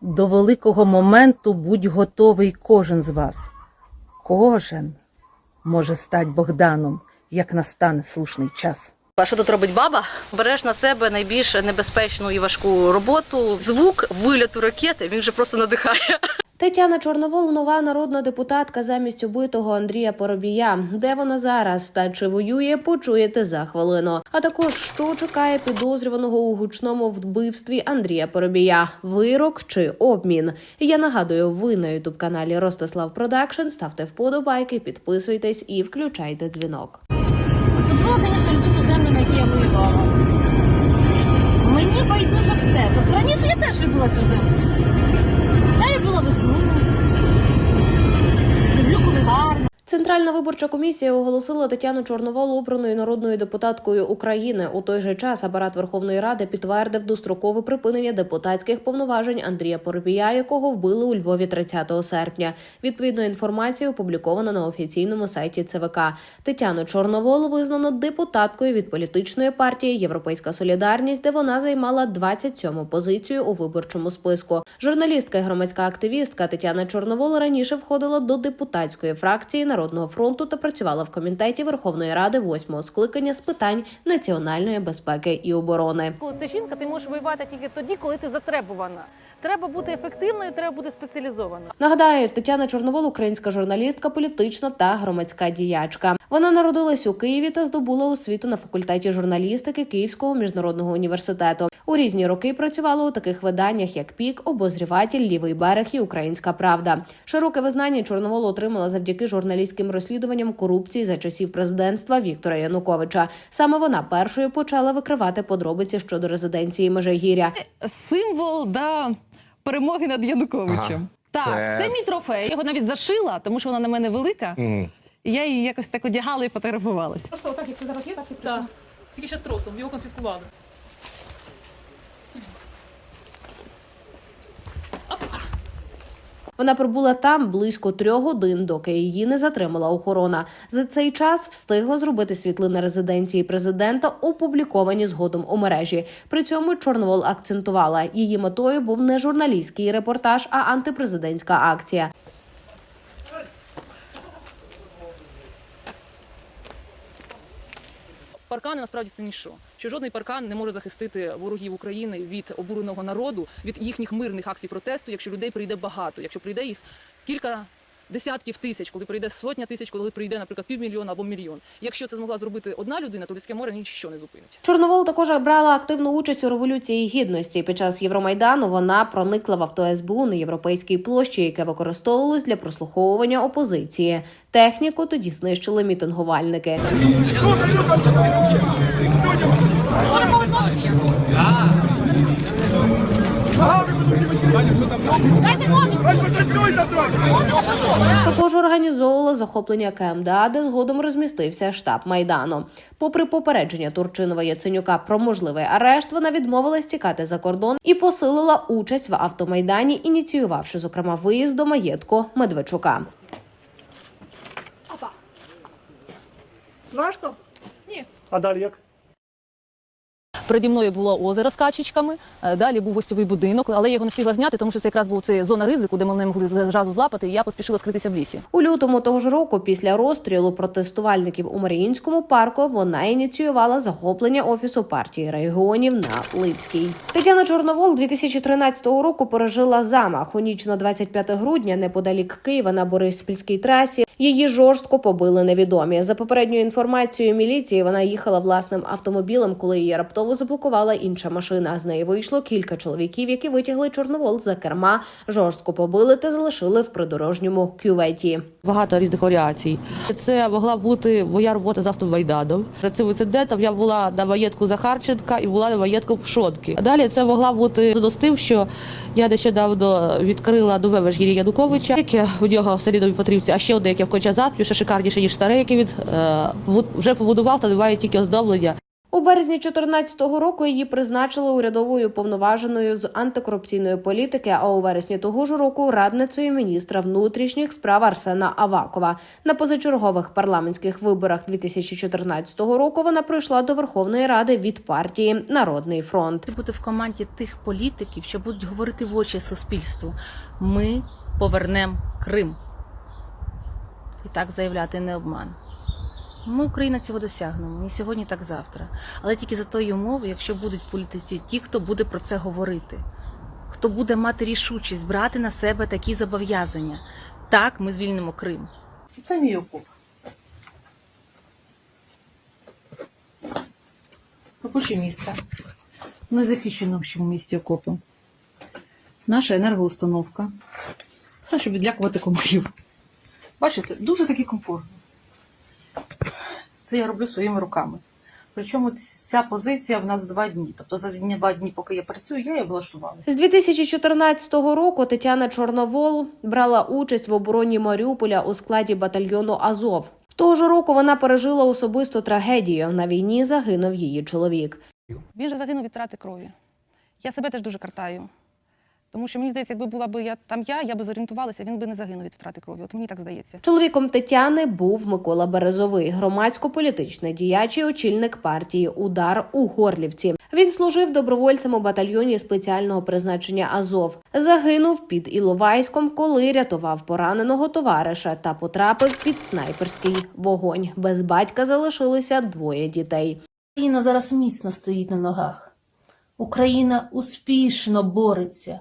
До великого моменту будь готовий кожен з вас. Кожен може стати Богданом, як настане слушний час. А що тут робить баба? Береш на себе найбільш небезпечну і важку роботу. Звук вильоту ракети він вже просто надихає. Тетяна Чорновол, нова народна депутатка замість убитого Андрія Поробія. Де вона зараз та чи воює, почуєте за хвилину. А також що чекає підозрюваного у гучному вбивстві Андрія Поробія: вирок чи обмін. Я нагадую, ви на ютуб каналі Ростислав Продакшн. Ставте вподобайки, підписуйтесь і включайте дзвінок. Особливо, звісно, люблю землю, на якій я воювала. Мені байдуже все. Тобто раніше я теж любила цю землю. Центральна виборча комісія оголосила Тетяну Чорновол обраною народною депутаткою України. У той же час апарат Верховної Ради підтвердив дострокове припинення депутатських повноважень Андрія Поробія, якого вбили у Львові 30 серпня. Відповідна інформація опублікована на офіційному сайті ЦВК. Тетяну Чорновол визнано депутаткою від політичної партії Європейська Солідарність, де вона займала 27-му позицію у виборчому списку. Журналістка і громадська активістка Тетяна Чорновол раніше входила до депутатської фракції Народного фронту та працювала в комітеті Верховної Ради восьмого скликання з питань національної безпеки і оборони. Коли ти жінка, ти можеш воювати тільки тоді, коли ти затребувана. Треба бути ефективною, треба бути спеціалізованою. Нагадаю, Тетяна Чорновол, українська журналістка, політична та громадська діячка. Вона народилась у Києві та здобула освіту на факультеті журналістики Київського міжнародного університету. У різні роки працювала у таких виданнях, як Пік, Обозріватель, Лівий берег і Українська Правда. Широке визнання Чорновол отримала завдяки журналістським розслідуванням корупції за часів президентства Віктора Януковича. Саме вона першою почала викривати подробиці щодо резиденції Межигір'я. символ да, перемоги над Януковичем. Ага. Так, Це- це... мій трофей. Я його навіть зашила, тому що вона на мене велика. Мгм. І я її якось так одягала і фотографувалася. Просто отак, як ти зараз є, так і Так. Тільки ще з тросом, його конфіскували. Вона пробула там близько трьох годин, доки її не затримала охорона. За цей час встигла зробити світлини резиденції президента, опубліковані згодом у мережі. При цьому Чорновол акцентувала, її метою був не журналістський репортаж, а антипрезидентська акція. Паркани насправді це ніщо. Що жодний паркан не може захистити ворогів України від обуреного народу, від їхніх мирних акцій протесту, якщо людей прийде багато, якщо прийде їх кілька десятків тисяч, коли прийде сотня тисяч, коли прийде, наприклад, півмільйона або мільйон. Якщо це змогла зробити одна людина, то людське море ніщо не зупинить. Чорновол також брала активну участь у революції гідності. Під час Євромайдану вона проникла в авто СБУ на європейській площі, яке використовувалось для прослуховування опозиції. Техніку тоді знищили мітингувальники. Також організовувала захоплення КМДА, де згодом розмістився штаб майдану. Попри попередження Турчинова Яценюка про можливий арешт, вона відмовилась тікати за кордон і посилила участь в автомайдані, ініціювавши зокрема виїзд до маєтку Медведчука. Важко? Ні. А далі як? Переді мною було озеро з качечками, е, далі був гостьовий будинок, але я його не встигла зняти, тому що це якраз був це зона ризику, де мене могли зразу злапати, і я поспішила скритися в лісі. У лютому того ж року, після розстрілу протестувальників у Маріїнському парку, вона ініціювала захоплення офісу партії регіонів на Липській. Тетяна Чорновол 2013 року пережила замах у ніч на 25 грудня неподалік Києва на Бориспільській трасі. Її жорстко побили невідомі. За попередньою інформацією міліції, вона їхала власним автомобілем, коли її раптово заблокувала інша машина. З неї вийшло кілька чоловіків, які витягли Чорновол за керма, жорстко побили та залишили в придорожньому кюветі. багато різних варіацій. Це могла бути моя робота з автомайданом. Працюю інцидентом. Я була на маєтку Захарченка і була на маєтку в Шотки. Далі це могла бути з тим, що я нещодавно відкрила нове Межгір'я Януковича, яке у нього в селі Петрівці, а ще одне, яке в Кончазавпі, ще шикарніше, ніж старе, яке він е, вже побудував, та немає тільки оздоблення. У березні 2014 року її призначили урядовою повноваженою з антикорупційної політики. А у вересні того ж року радницею міністра внутрішніх справ Арсена Авакова. На позачергових парламентських виборах 2014 року вона прийшла до Верховної Ради від партії Народний фронт. Бути в команді тих політиків, що будуть говорити в очі суспільству. Ми повернемо Крим. І так заявляти не обман. Ми, Україна, цього досягнемо. Ні сьогодні, так завтра. Але тільки за тої умови, якщо будуть політиці ті, хто буде про це говорити, хто буде мати рішучість брати на себе такі зобов'язання. Так, ми звільнимо Крим. Це мій окоп. Робоче місце. В незахищеному місці окопу. Наша енергоустановка. Це щоб відлякувати комарів. Бачите, дуже таки комфортно. Це я роблю своїми руками. Причому ця позиція в нас два дні. Тобто за два дні, поки я працюю, я її облаштувала. З 2014 року Тетяна Чорновол брала участь в обороні Маріуполя у складі батальйону Азов. Того ж року вона пережила особисту трагедію. На війні загинув її чоловік. Він же загинув від втрати крові. Я себе теж дуже картаю. Тому що мені здається, якби була б я там я, я би зорієнтувалася, він би не загинув від втрати крові. От мені так здається. Чоловіком Тетяни був Микола Березовий, громадсько-політичний діяч і очільник партії Удар у Горлівці. Він служив добровольцем у батальйоні спеціального призначення Азов. Загинув під Іловайськом, коли рятував пораненого товариша та потрапив під снайперський вогонь. Без батька залишилися двоє дітей. Україна зараз міцно стоїть на ногах. Україна успішно бореться.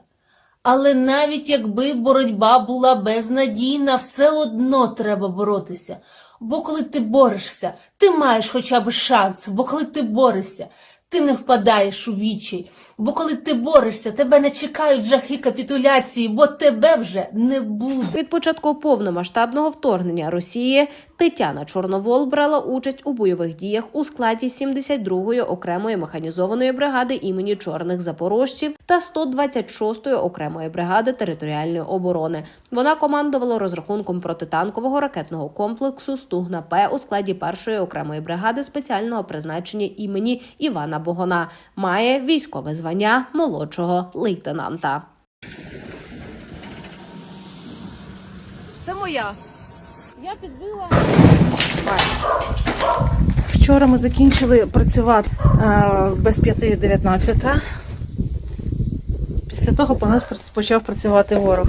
Але навіть якби боротьба була безнадійна, все одно треба боротися. Бо коли ти борешся, ти маєш хоча б шанс, бо коли ти борешся, ти не впадаєш у вічай. Бо коли ти борешся, тебе не чекають жахи капітуляції, бо тебе вже не буде. Від початку повномасштабного вторгнення Росії Тетяна Чорновол брала участь у бойових діях у складі 72-ї окремої механізованої бригади імені чорних запорожців та 126-ї окремої бригади територіальної оборони. Вона командувала розрахунком протитанкового ракетного комплексу Стугна П у складі першої окремої бригади спеціального призначення імені Івана Богона. Має військове звання молодшого лейтенанта. Це моя. Я підбила. Вчора ми закінчили працювати е, без 5.19. Після того по нас почав працювати ворог.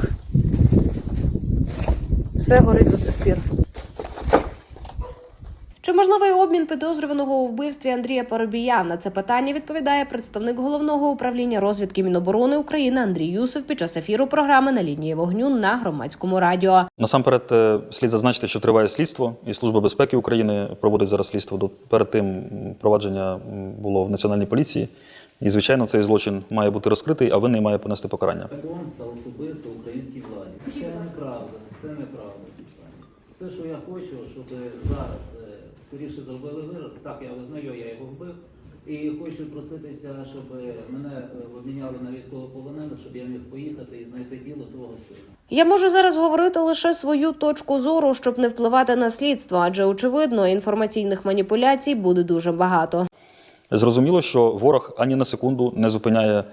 Все горить до сих пір. Чи можливий обмін підозрюваного у вбивстві Андрія Парубія? На це питання відповідає представник головного управління розвідки Міноборони України Андрій Юсов під час ефіру програми на лінії вогню на громадському радіо. Насамперед е, слід зазначити, що триває слідство, і Служба безпеки України проводить зараз слідство. До- Перед тим провадження було в Національній поліції. І, звичайно, цей злочин має бути розкритий, а винний має понести покарання. Помста особисто українській владі. Це неправда, це неправда. Все, що я хочу, щоб зараз е, скоріше зробили вирок. Так, я визнаю, я його вбив. І хочу проситися, щоб мене е, обміняли на військовополонених, щоб я міг поїхати і знайти тіло свого сина. Я можу зараз говорити лише свою точку зору, щоб не впливати на слідство, адже очевидно інформаційних маніпуляцій буде дуже багато. Зрозуміло, що ворог ані на секунду не зупиняє,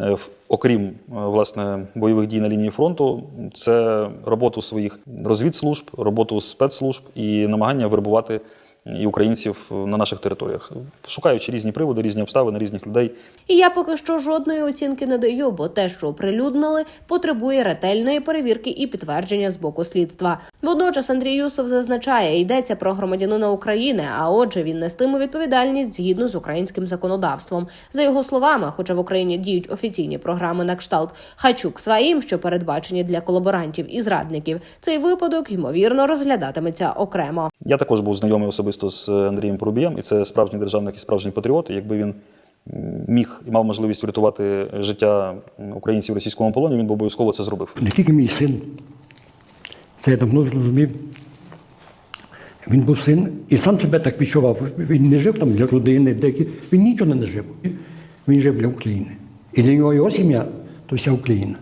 е, в- окрім е, власне бойових дій на лінії фронту. Це роботу своїх розвідслужб, роботу спецслужб і намагання вербувати і українців на наших територіях, шукаючи різні приводи, різні обставини, різних людей. І я поки що жодної оцінки не даю, бо те, що оприлюднили, потребує ретельної перевірки і підтвердження з боку слідства. Водночас Андрій Юсов зазначає, йдеться про громадянина України, а отже, він нестиме відповідальність згідно з українським законодавством. За його словами, хоча в Україні діють офіційні програми на кшталт Хачук своїм, що передбачені для колаборантів і зрадників, цей випадок ймовірно розглядатиметься окремо. Я також був знайомий особисто з Андрієм Порубієм, і це справжній державник і справжній патріот. І Якби він міг і мав можливість врятувати життя українців в російському полоні, він би обов'язково це зробив. Не тільки мій син, це я давно зрозумів. Він був син і сам себе так відчував. Він не жив там для родини, деякі. Він нічого не жив. Він жив для України. І для нього його сім'я то вся Україна.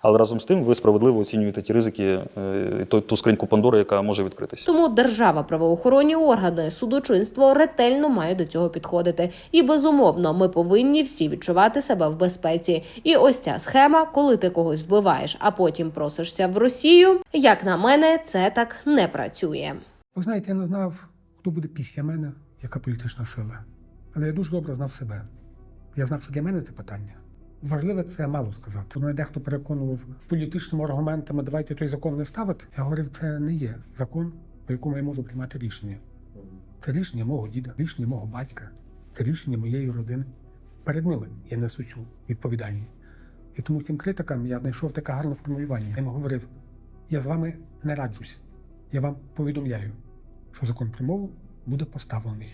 Але разом з тим ви справедливо оцінюєте ті ризики, е, і ту, ту скриньку Пандори, яка може відкритися. Тому держава, правоохоронні органи, судочинство ретельно має до цього підходити. І безумовно, ми повинні всі відчувати себе в безпеці. І ось ця схема, коли ти когось вбиваєш, а потім просишся в Росію. Як на мене, це так не працює. Ви знаєте, я не знав, хто буде після мене, яка політична сила. Але я дуже добре знав себе. Я знав, що для мене це питання. Важливе це мало сказати. Мене дехто переконував політичними аргументами, давайте той закон не ставити. Я говорив, це не є закон, по якому я можу приймати рішення. Це рішення мого діда, рішення мого батька, це рішення моєї родини. Перед ними я несу цю відповідальність. І тому цим критикам я знайшов таке гарне формулювання. Я їм говорив: я з вами не раджусь. Я вам повідомляю, що закон про мову буде поставлений.